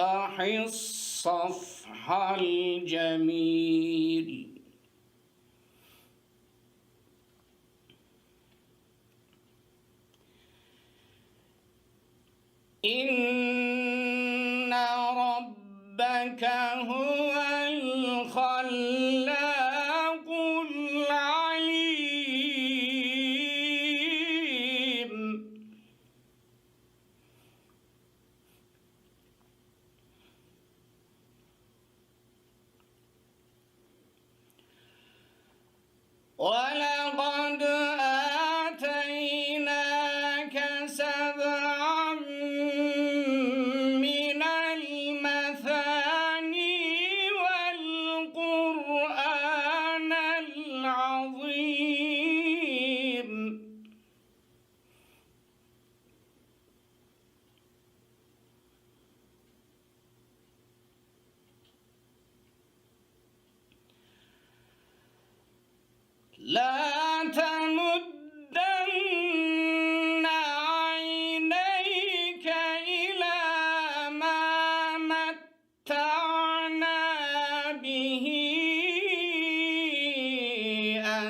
فاصفح الصفح الجميل. إن ربك هو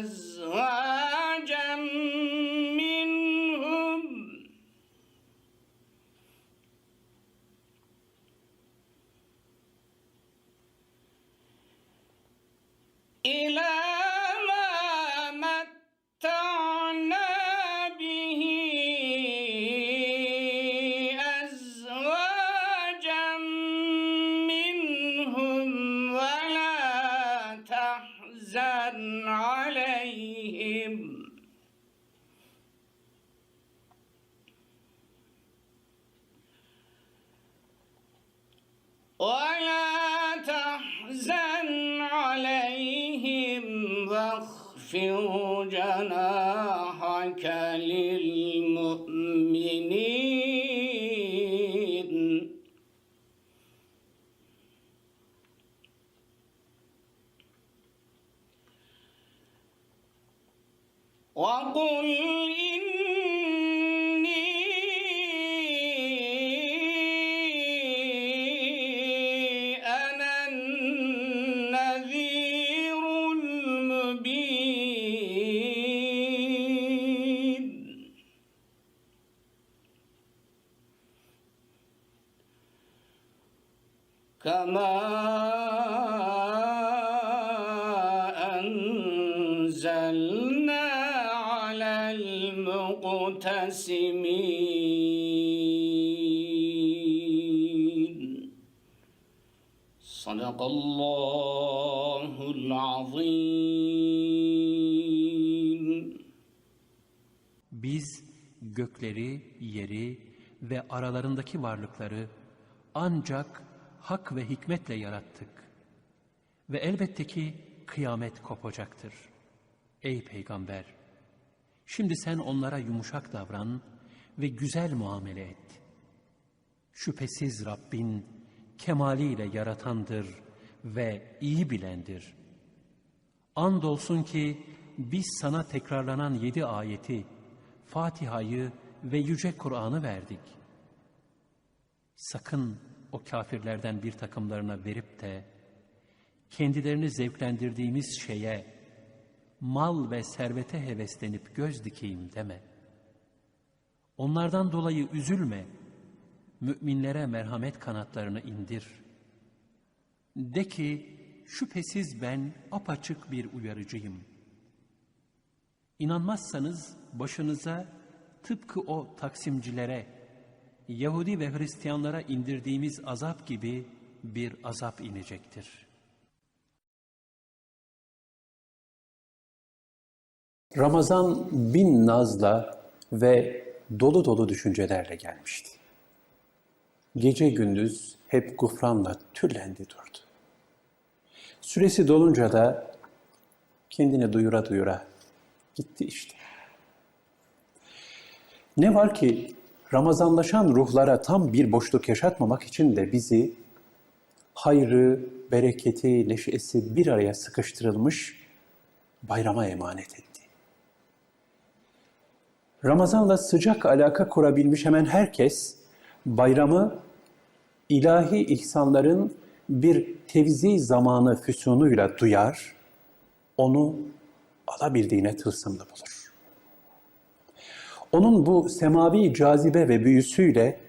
أزواجا منهم. إلى ولا تحزن عليهم واخفض جناحك للمؤمنين. وقل إني صدق الله العظيم Biz gökleri, yeri ve aralarındaki varlıkları ancak hak ve hikmetle yarattık. Ve elbette ki kıyamet kopacaktır. Ey peygamber! Şimdi sen onlara yumuşak davran ve güzel muamele et. Şüphesiz Rabbin kemaliyle yaratandır ve iyi bilendir. Andolsun ki biz sana tekrarlanan yedi ayeti, Fatiha'yı ve Yüce Kur'an'ı verdik. Sakın o kafirlerden bir takımlarına verip de kendilerini zevklendirdiğimiz şeye mal ve servete heveslenip göz dikeyim deme. Onlardan dolayı üzülme müminlere merhamet kanatlarını indir. De ki, şüphesiz ben apaçık bir uyarıcıyım. İnanmazsanız başınıza tıpkı o taksimcilere, Yahudi ve Hristiyanlara indirdiğimiz azap gibi bir azap inecektir. Ramazan bin nazla ve dolu dolu düşüncelerle gelmişti. Gece gündüz hep gufranla türlendi durdu. Süresi dolunca da kendini duyura duyura gitti işte. Ne var ki Ramazanlaşan ruhlara tam bir boşluk yaşatmamak için de bizi hayrı, bereketi, neşesi bir araya sıkıştırılmış bayrama emanet etti. Ramazan'la sıcak alaka kurabilmiş hemen herkes bayramı ilahi ihsanların bir tevzi zamanı füsunuyla duyar, onu alabildiğine tılsımlı bulur. Onun bu semavi cazibe ve büyüsüyle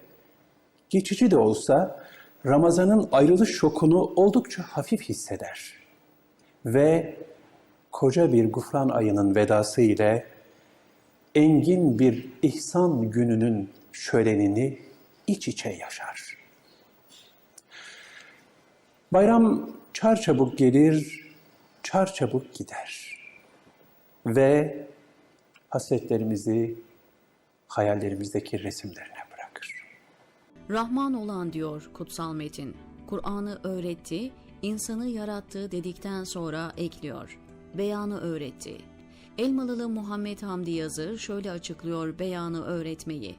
geçici de olsa Ramazan'ın ayrılış şokunu oldukça hafif hisseder. Ve koca bir gufran ayının vedası ile engin bir ihsan gününün şölenini iç içe yaşar. Bayram çarçabuk gelir, çarçabuk gider. Ve hasretlerimizi hayallerimizdeki resimlerine bırakır. Rahman olan diyor kutsal metin. Kur'an'ı öğretti, insanı yarattı dedikten sonra ekliyor. Beyanı öğretti. Elmalılı Muhammed Hamdi Yazır şöyle açıklıyor beyanı öğretmeyi.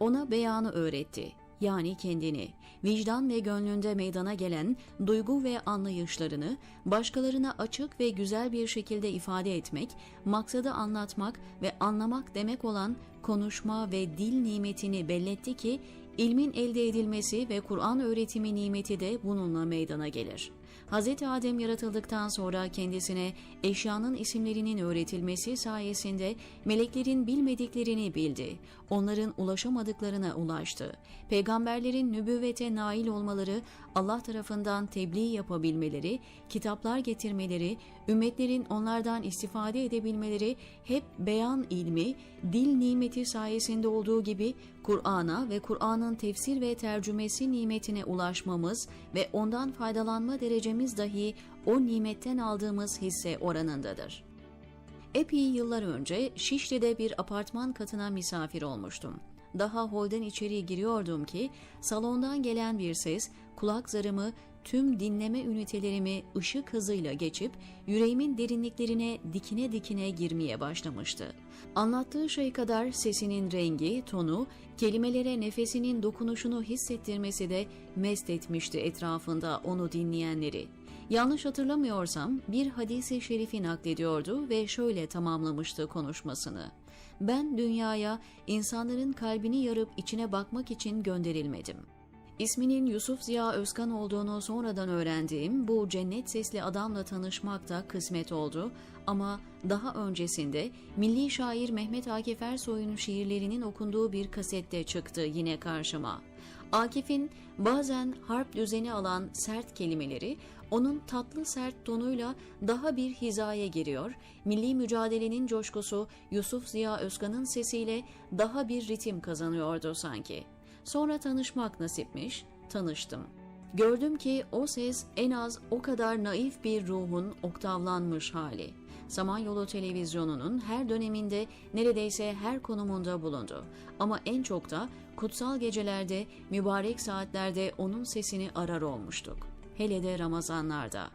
Ona beyanı öğretti. Yani kendini, vicdan ve gönlünde meydana gelen duygu ve anlayışlarını başkalarına açık ve güzel bir şekilde ifade etmek, maksadı anlatmak ve anlamak demek olan konuşma ve dil nimetini belletti ki ilmin elde edilmesi ve Kur'an öğretimi nimeti de bununla meydana gelir. Hz. Adem yaratıldıktan sonra kendisine eşyanın isimlerinin öğretilmesi sayesinde meleklerin bilmediklerini bildi. Onların ulaşamadıklarına ulaştı. Peygamberlerin nübüvvete nail olmaları, Allah tarafından tebliğ yapabilmeleri, kitaplar getirmeleri, ümmetlerin onlardan istifade edebilmeleri hep beyan ilmi, dil nimeti sayesinde olduğu gibi Kur'an'a ve Kur'an'ın tefsir ve tercümesi nimetine ulaşmamız ve ondan faydalanma derecemiz dahi o nimetten aldığımız hisse oranındadır. Epey yıllar önce Şişli'de bir apartman katına misafir olmuştum. Daha holden içeri giriyordum ki salondan gelen bir ses kulak zarımı tüm dinleme ünitelerimi ışık hızıyla geçip yüreğimin derinliklerine dikine dikine girmeye başlamıştı. Anlattığı şey kadar sesinin rengi, tonu, kelimelere nefesinin dokunuşunu hissettirmesi de mest etmişti etrafında onu dinleyenleri. Yanlış hatırlamıyorsam bir hadisi şerifi naklediyordu ve şöyle tamamlamıştı konuşmasını. Ben dünyaya insanların kalbini yarıp içine bakmak için gönderilmedim. İsminin Yusuf Ziya Özkan olduğunu sonradan öğrendiğim bu cennet sesli adamla tanışmak da kısmet oldu ama daha öncesinde milli şair Mehmet Akif Ersoy'un şiirlerinin okunduğu bir kasette çıktı yine karşıma. Akif'in bazen harp düzeni alan sert kelimeleri onun tatlı sert tonuyla daha bir hizaya giriyor, milli mücadelenin coşkusu Yusuf Ziya Özkan'ın sesiyle daha bir ritim kazanıyordu sanki. Sonra tanışmak nasipmiş, tanıştım. Gördüm ki o ses en az o kadar naif bir ruhun oktavlanmış hali. Samanyolu televizyonunun her döneminde neredeyse her konumunda bulundu. Ama en çok da kutsal gecelerde, mübarek saatlerde onun sesini arar olmuştuk. Hele de Ramazanlarda.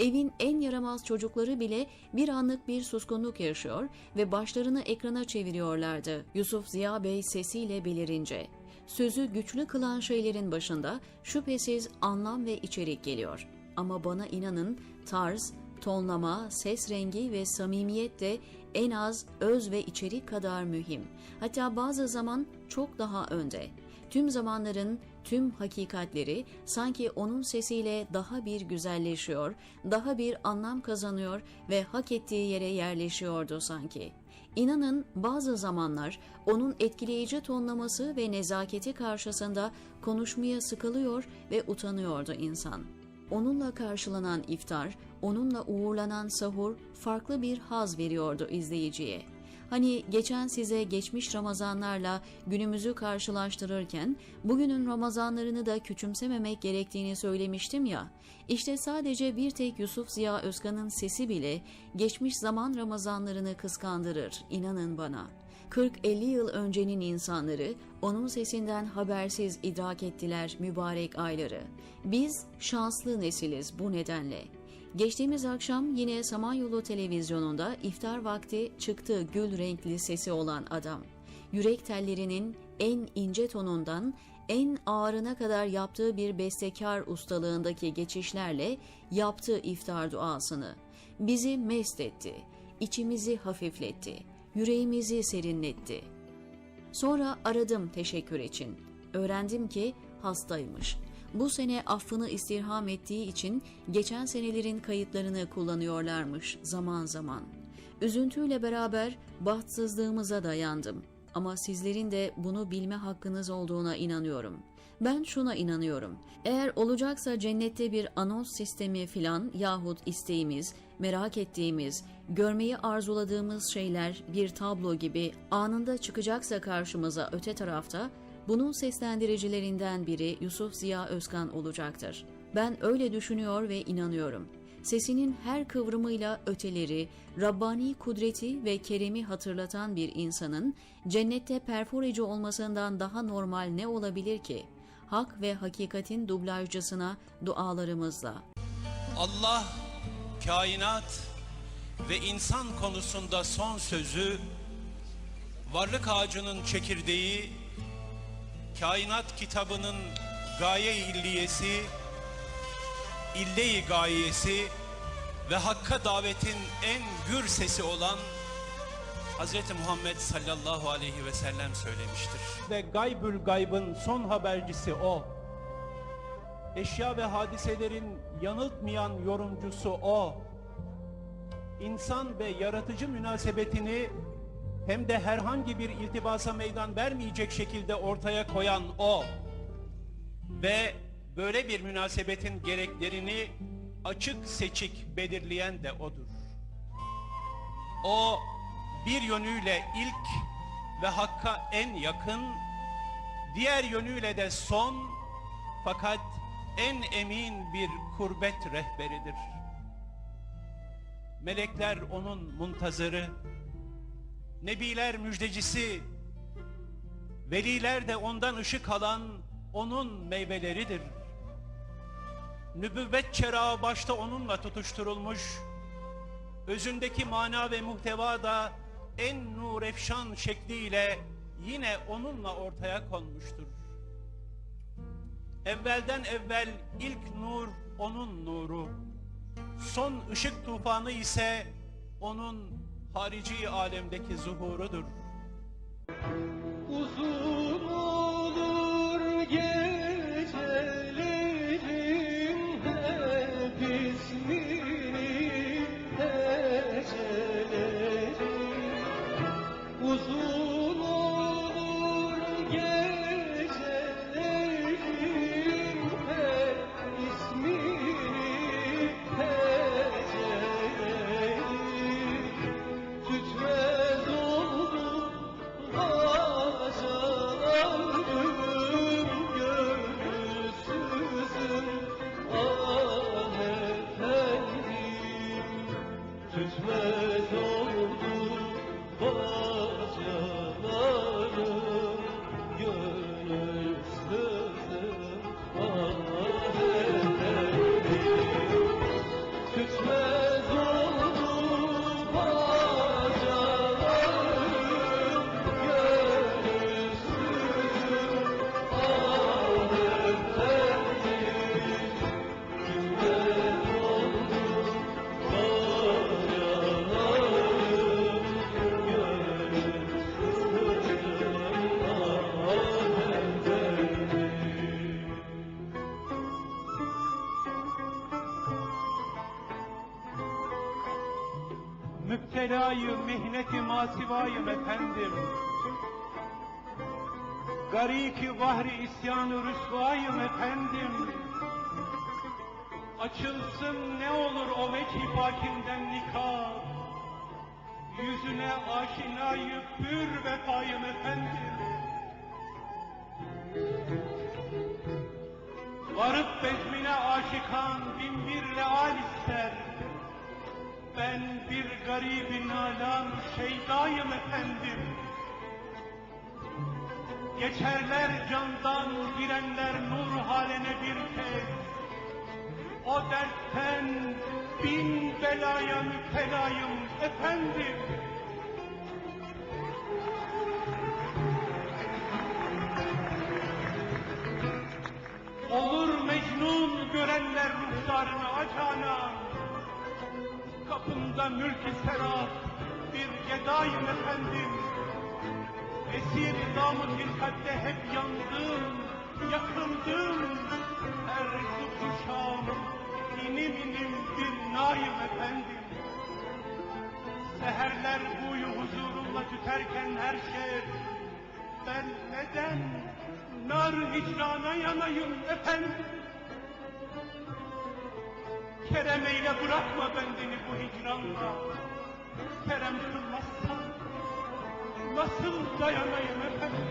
Evin en yaramaz çocukları bile bir anlık bir suskunluk yaşıyor ve başlarını ekrana çeviriyorlardı Yusuf Ziya Bey sesiyle belirince sözü güçlü kılan şeylerin başında şüphesiz anlam ve içerik geliyor. Ama bana inanın tarz, tonlama, ses rengi ve samimiyet de en az öz ve içerik kadar mühim. Hatta bazı zaman çok daha önde. Tüm zamanların tüm hakikatleri sanki onun sesiyle daha bir güzelleşiyor, daha bir anlam kazanıyor ve hak ettiği yere yerleşiyordu sanki. İnanın bazı zamanlar onun etkileyici tonlaması ve nezaketi karşısında konuşmaya sıkılıyor ve utanıyordu insan. Onunla karşılanan iftar, onunla uğurlanan sahur farklı bir haz veriyordu izleyiciye. Hani geçen size geçmiş Ramazanlarla günümüzü karşılaştırırken bugünün Ramazanlarını da küçümsememek gerektiğini söylemiştim ya. İşte sadece bir tek Yusuf Ziya Özkan'ın sesi bile geçmiş zaman Ramazanlarını kıskandırır inanın bana. 40-50 yıl öncenin insanları onun sesinden habersiz idrak ettiler mübarek ayları. Biz şanslı nesiliz bu nedenle. Geçtiğimiz akşam yine Samanyolu televizyonunda iftar vakti çıktı gül renkli sesi olan adam. Yürek tellerinin en ince tonundan en ağırına kadar yaptığı bir bestekar ustalığındaki geçişlerle yaptığı iftar duasını. Bizi mest etti, içimizi hafifletti, yüreğimizi serinletti. Sonra aradım teşekkür için. Öğrendim ki hastaymış. Bu sene affını istirham ettiği için geçen senelerin kayıtlarını kullanıyorlarmış zaman zaman. Üzüntüyle beraber bahtsızlığımıza dayandım. Ama sizlerin de bunu bilme hakkınız olduğuna inanıyorum. Ben şuna inanıyorum. Eğer olacaksa cennette bir anons sistemi filan yahut isteğimiz, merak ettiğimiz, görmeyi arzuladığımız şeyler bir tablo gibi anında çıkacaksa karşımıza öte tarafta bunun seslendiricilerinden biri Yusuf Ziya Özkan olacaktır. Ben öyle düşünüyor ve inanıyorum. Sesinin her kıvrımıyla öteleri, Rabbani kudreti ve keremi hatırlatan bir insanın cennette perforeci olmasından daha normal ne olabilir ki? Hak ve hakikatin dublajcısına dualarımızla. Allah kainat ve insan konusunda son sözü varlık ağacının çekirdeği kainat kitabının gaye illiyesi ille-i gayesi ve hakka davetin en gür sesi olan Hz. Muhammed sallallahu aleyhi ve sellem söylemiştir. Ve gaybül gaybın son habercisi o. Eşya ve hadiselerin yanıltmayan yorumcusu o. İnsan ve yaratıcı münasebetini hem de herhangi bir iltibasa meydan vermeyecek şekilde ortaya koyan o. Ve böyle bir münasebetin gereklerini açık seçik belirleyen de odur. O bir yönüyle ilk ve hakka en yakın, diğer yönüyle de son fakat en emin bir kurbet rehberidir. Melekler onun muntazırı, nebiler müjdecisi, veliler de ondan ışık alan onun meyveleridir. Nübüvvet çerağı başta onunla tutuşturulmuş, özündeki mana ve muhteva da en nur efşan şekliyle yine onunla ortaya konmuştur. Evvelden evvel ilk nur onun nuru, son ışık tufanı ise onun harici alemdeki zuhurudur. Uzun olur gecelerim müptelayı mihneti masivayım efendim. Gariki vahri isyanı rüsvayım efendim. Açılsın ne olur o vecih pakinden nikah. Yüzüne aşinayı pür vefayım efendim. Varıp bezmine aşikan bin bir leal ister. Ben bir garibin alan şeydayım efendim. Geçerler candan girenler nur haline bir kez. O dertten bin belaya müptelayım efendim. Olur mecnun görenler ruhlarını acana. Kapımda mülk-i serap bir gedayım efendim. Esir damı hilkatte hep yandım, yakıldım. Her kuşağım inim inim bir naim efendim. Seherler buyu huzurumla tüterken her şey ben neden nar hicrana yanayım efendim? Kerem eyle bırakma bendeni bu hicranla. Kerem kılmazsan nasıl dayanayım efendim?